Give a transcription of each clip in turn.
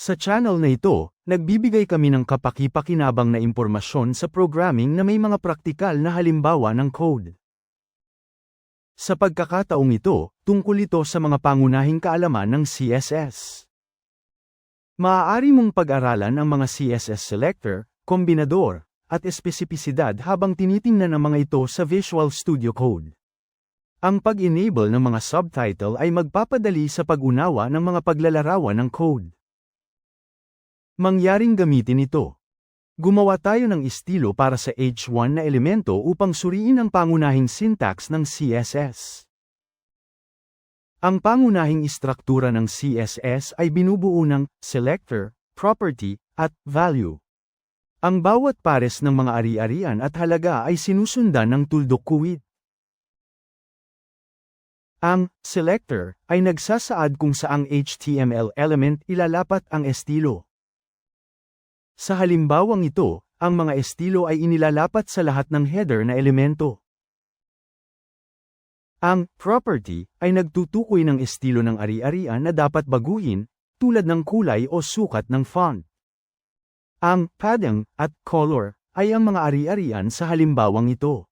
Sa channel na ito, nagbibigay kami ng kapaki-pakinabang na impormasyon sa programming na may mga praktikal na halimbawa ng code. Sa pagkakataong ito, tungkol ito sa mga pangunahing kaalaman ng CSS. Maaari mong pag-aralan ang mga CSS selector, kombinador, at espesipisidad habang tinitingnan ang mga ito sa Visual Studio Code. Ang pag-enable ng mga subtitle ay magpapadali sa pag-unawa ng mga paglalarawan ng code. Mangyaring gamitin ito. Gumawa tayo ng estilo para sa H1 na elemento upang suriin ang pangunahing syntax ng CSS. Ang pangunahing istruktura ng CSS ay binubuo ng selector, property, at value. Ang bawat pares ng mga ari-arian at halaga ay sinusundan ng tuldok kuwit. Ang selector ay nagsasaad kung saang HTML element ilalapat ang estilo. Sa halimbawang ito, ang mga estilo ay inilalapat sa lahat ng header na elemento. Ang property ay nagtutukoy ng estilo ng ari-arian na dapat baguhin, tulad ng kulay o sukat ng font. Ang padding at color ay ang mga ari-arian sa halimbawang ito.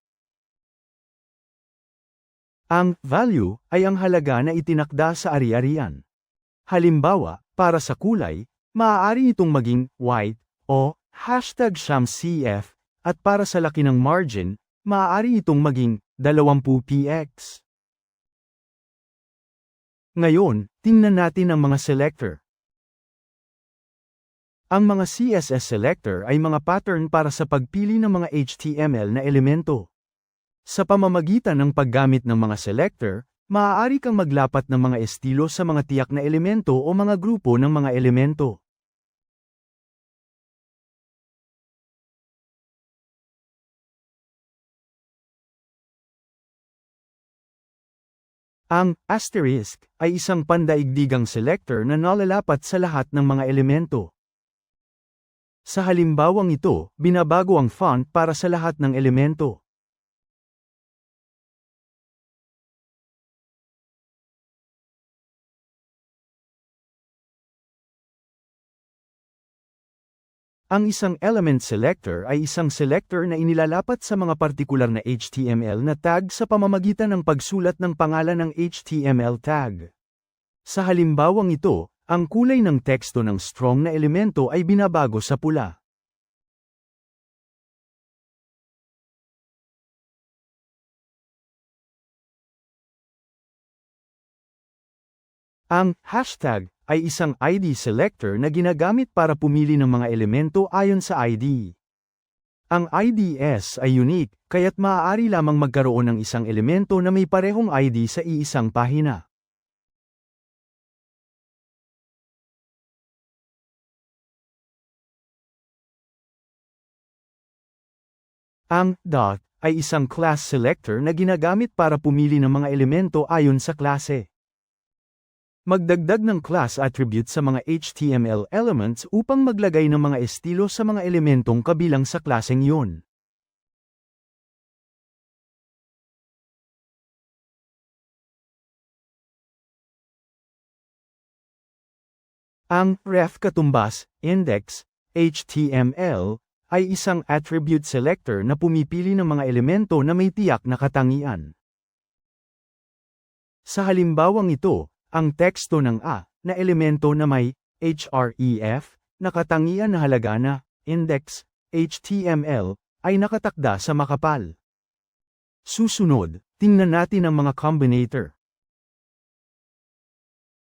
Ang value ay ang halaga na itinakda sa ari-arian. Halimbawa, para sa kulay, maaari itong maging white o hashtag CF, at para sa laki ng margin, maaari itong maging 20px. Ngayon, tingnan natin ang mga selector. Ang mga CSS selector ay mga pattern para sa pagpili ng mga HTML na elemento. Sa pamamagitan ng paggamit ng mga selector, maaari kang maglapat ng mga estilo sa mga tiyak na elemento o mga grupo ng mga elemento. Ang asterisk ay isang pandaigdigang selector na nalalapat sa lahat ng mga elemento. Sa halimbawang ito, binabago ang font para sa lahat ng elemento. Ang isang element selector ay isang selector na inilalapat sa mga partikular na HTML na tag sa pamamagitan ng pagsulat ng pangalan ng HTML tag. Sa halimbawang ito, ang kulay ng teksto ng strong na elemento ay binabago sa pula. Ang hashtag ay isang ID selector na ginagamit para pumili ng mga elemento ayon sa ID. Ang IDs ay unique, kaya't maaari lamang magkaroon ng isang elemento na may parehong ID sa iisang pahina. Ang dot ay isang class selector na ginagamit para pumili ng mga elemento ayon sa klase. Magdagdag ng class attribute sa mga HTML elements upang maglagay ng mga estilo sa mga elementong kabilang sa klaseng yun. Ang ref katumbas, index, HTML, ay isang attribute selector na pumipili ng mga elemento na may tiyak na katangian. Sa halimbawang ito, ang teksto ng A, na elemento na may href, nakatangian na halaga na index, HTML, ay nakatakda sa makapal. Susunod, tingnan natin ang mga combinator.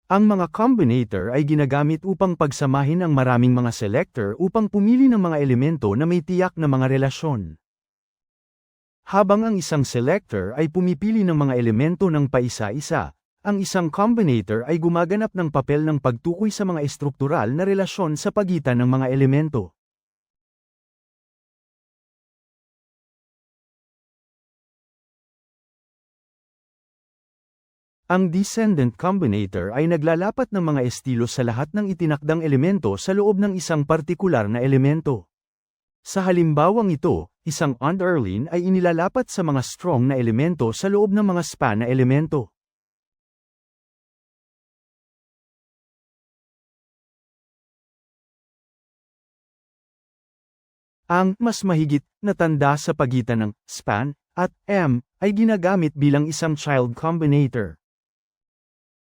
Ang mga combinator ay ginagamit upang pagsamahin ang maraming mga selector upang pumili ng mga elemento na may tiyak na mga relasyon. Habang ang isang selector ay pumipili ng mga elemento ng paisa-isa, ang isang combinator ay gumaganap ng papel ng pagtukoy sa mga estruktural na relasyon sa pagitan ng mga elemento. Ang descendant combinator ay naglalapat ng mga estilo sa lahat ng itinakdang elemento sa loob ng isang partikular na elemento. Sa halimbawang ito, isang underline ay inilalapat sa mga strong na elemento sa loob ng mga span na elemento. Ang mas mahigit na tanda sa pagitan ng span at m ay ginagamit bilang isang child combinator.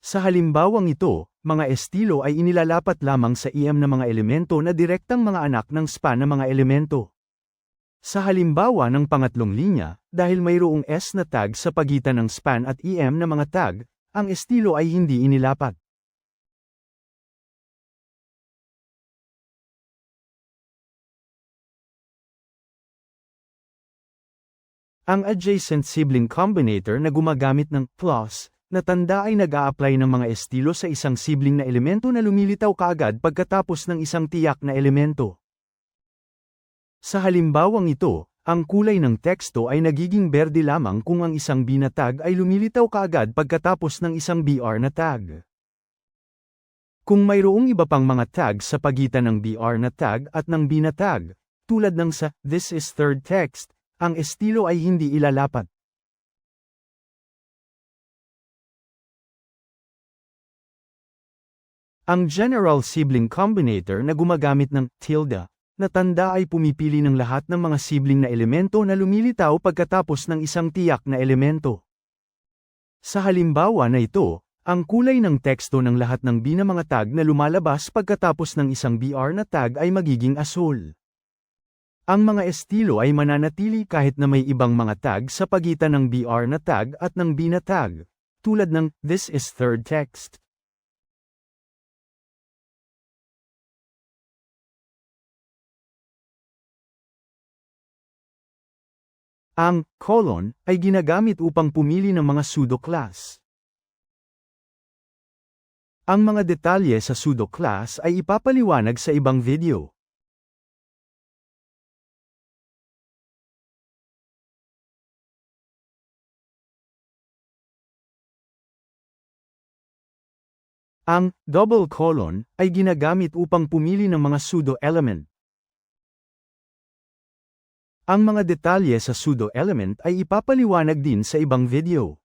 Sa halimbawang ito, mga estilo ay inilalapat lamang sa EM na mga elemento na direktang mga anak ng span na mga elemento. Sa halimbawa ng pangatlong linya, dahil mayroong S na tag sa pagitan ng span at EM na mga tag, ang estilo ay hindi inilapat. Ang adjacent sibling combinator na gumagamit ng plus na tanda ay nag-a-apply ng mga estilo sa isang sibling na elemento na lumilitaw kaagad pagkatapos ng isang tiyak na elemento. Sa halimbawang ito, ang kulay ng teksto ay nagiging berde lamang kung ang isang B na tag ay lumilitaw kaagad pagkatapos ng isang BR na tag. Kung mayroong iba pang mga tag sa pagitan ng BR na tag at ng B na tag, tulad ng sa This is third text, ang estilo ay hindi ilalapat. Ang general sibling combinator na gumagamit ng tilde na tanda ay pumipili ng lahat ng mga sibling na elemento na lumilitaw pagkatapos ng isang tiyak na elemento. Sa halimbawa na ito, ang kulay ng teksto ng lahat ng B na mga tag na lumalabas pagkatapos ng isang BR na tag ay magiging asul. Ang mga estilo ay mananatili kahit na may ibang mga tag sa pagitan ng BR na tag at ng B na tag, tulad ng This is third text. Ang colon ay ginagamit upang pumili ng mga pseudo-class. Ang mga detalye sa pseudo-class ay ipapaliwanag sa ibang video. Ang double colon ay ginagamit upang pumili ng mga pseudo-element. Ang mga detalye sa pseudo-element ay ipapaliwanag din sa ibang video.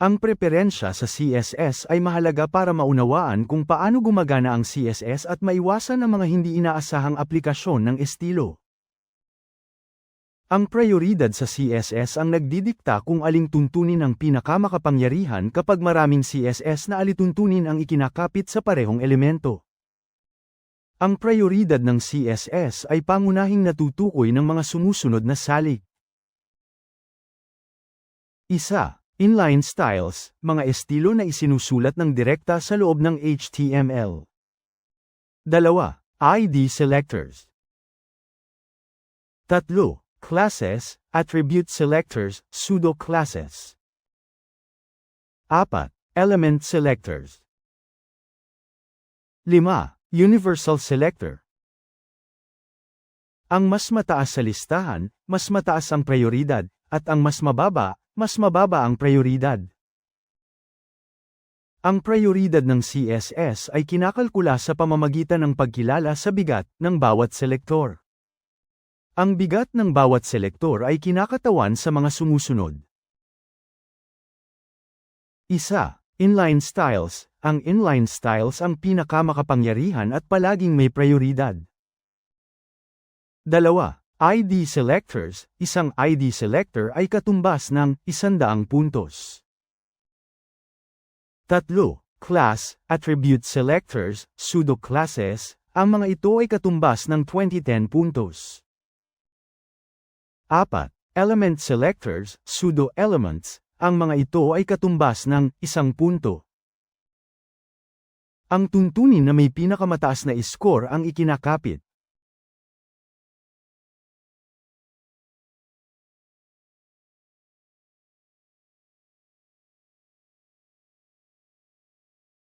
Ang preferensya sa CSS ay mahalaga para maunawaan kung paano gumagana ang CSS at maiwasan ang mga hindi inaasahang aplikasyon ng estilo. Ang prioridad sa CSS ang nagdidikta kung aling tuntunin ang pinakamakapangyarihan kapag maraming CSS na alituntunin ang ikinakapit sa parehong elemento. Ang prioridad ng CSS ay pangunahing natutukoy ng mga sumusunod na salik. Isa, inline styles, mga estilo na isinusulat ng direkta sa loob ng HTML. Dalawa, ID selectors. Tatlo, classes, attribute selectors, pseudo-classes. Apat, element selectors. Lima, Universal Selector Ang mas mataas sa listahan, mas mataas ang prioridad, at ang mas mababa, mas mababa ang prioridad. Ang prioridad ng CSS ay kinakalkula sa pamamagitan ng pagkilala sa bigat ng bawat selektor. Ang bigat ng bawat selektor ay kinakatawan sa mga sumusunod. Isa, inline styles, ang inline styles ang pinakamakapangyarihan at palaging may prioridad. Dalawa, ID selectors, isang ID selector ay katumbas ng isandaang puntos. Tatlo, class, attribute selectors, pseudo-classes, ang mga ito ay katumbas ng 2010 puntos. Apat, element selectors, pseudo-elements, ang mga ito ay katumbas ng isang punto. Ang tuntunin na may pinakamataas na score ang ikinakapit.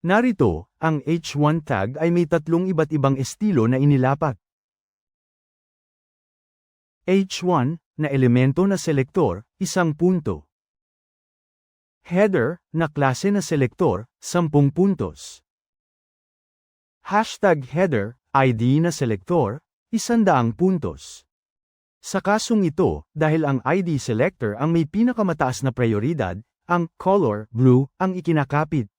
Narito, ang H1 tag ay may tatlong iba't ibang estilo na inilapat. H1, na elemento na selektor, isang punto. Header, na klase na selektor, sampung puntos. Hashtag header, ID na selektor, isandaang puntos. Sa kasong ito, dahil ang ID selector ang may pinakamataas na prioridad, ang color, blue, ang ikinakapit.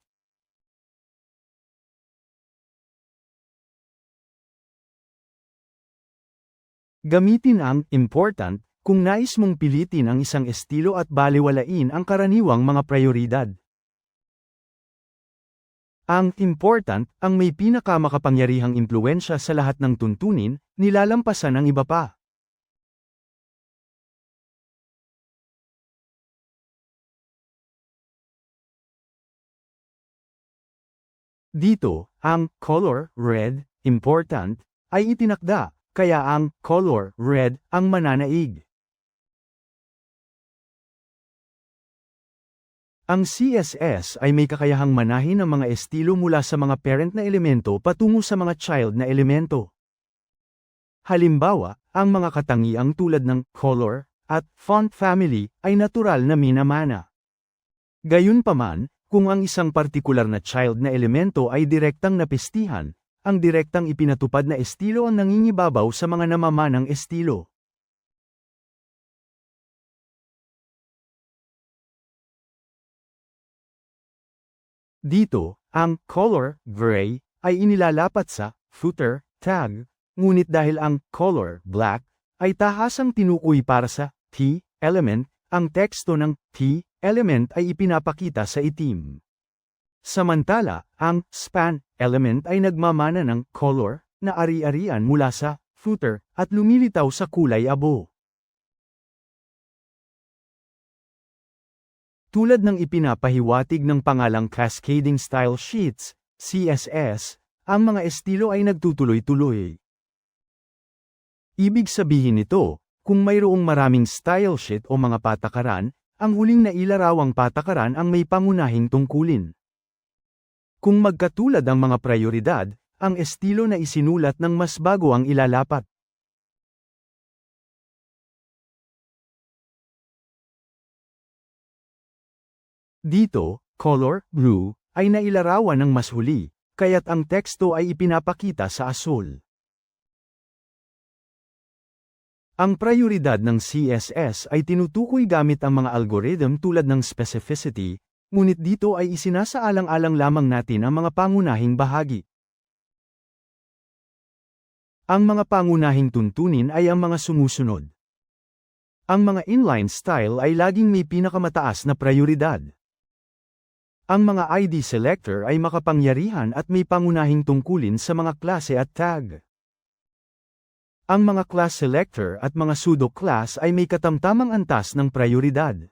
Gamitin ang important kung nais mong pilitin ang isang estilo at baliwalain ang karaniwang mga prioridad. Ang important ang may pinakamakapangyarihang impluensya sa lahat ng tuntunin, nilalampasan ng iba pa. Dito, ang color red, important, ay itinakda, kaya ang color red ang mananaig. Ang CSS ay may kakayahang manahin ang mga estilo mula sa mga parent na elemento patungo sa mga child na elemento. Halimbawa, ang mga katangiang tulad ng color at font family ay natural na minamana. Gayunpaman, kung ang isang partikular na child na elemento ay direktang napestihan, ang direktang ipinatupad na estilo ang nangingibabaw sa mga namamanang estilo. Dito, ang color gray ay inilalapat sa footer tag, ngunit dahil ang color black ay tahasang tinukoy para sa T element, ang teksto ng T element ay ipinapakita sa itim. Samantala, ang span element ay nagmamana ng color na ari-arian mula sa footer at lumilitaw sa kulay abo. Tulad ng ipinapahiwatig ng pangalang Cascading Style Sheets, CSS, ang mga estilo ay nagtutuloy-tuloy. Ibig sabihin nito, kung mayroong maraming style sheet o mga patakaran, ang huling nailarawang patakaran ang may pangunahing tungkulin. Kung magkatulad ang mga prioridad, ang estilo na isinulat ng mas bago ang ilalapat. Dito, color, blue, ay nailarawan ng mas huli, kaya't ang teksto ay ipinapakita sa asul. Ang prioridad ng CSS ay tinutukoy gamit ang mga algorithm tulad ng specificity, ngunit dito ay isinasaalang-alang lamang natin ang mga pangunahing bahagi. Ang mga pangunahing tuntunin ay ang mga sumusunod. Ang mga inline style ay laging may pinakamataas na prioridad. Ang mga ID selector ay makapangyarihan at may pangunahing tungkulin sa mga klase at tag. Ang mga class selector at mga pseudo-class ay may katamtamang antas ng prioridad.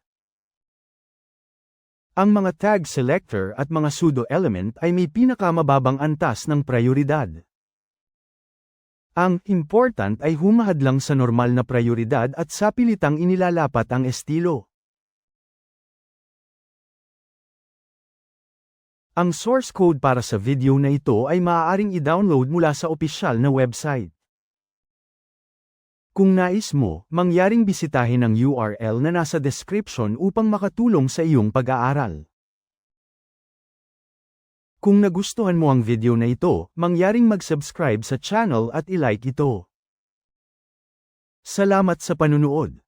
Ang mga tag selector at mga pseudo-element ay may pinakamababang antas ng prioridad. Ang important ay humahad lang sa normal na prioridad at sa pilitang inilalapat ang estilo. Ang source code para sa video na ito ay maaaring i-download mula sa opisyal na website. Kung nais mo, mangyaring bisitahin ang URL na nasa description upang makatulong sa iyong pag-aaral. Kung nagustuhan mo ang video na ito, mangyaring mag-subscribe sa channel at i-like ito. Salamat sa panunood.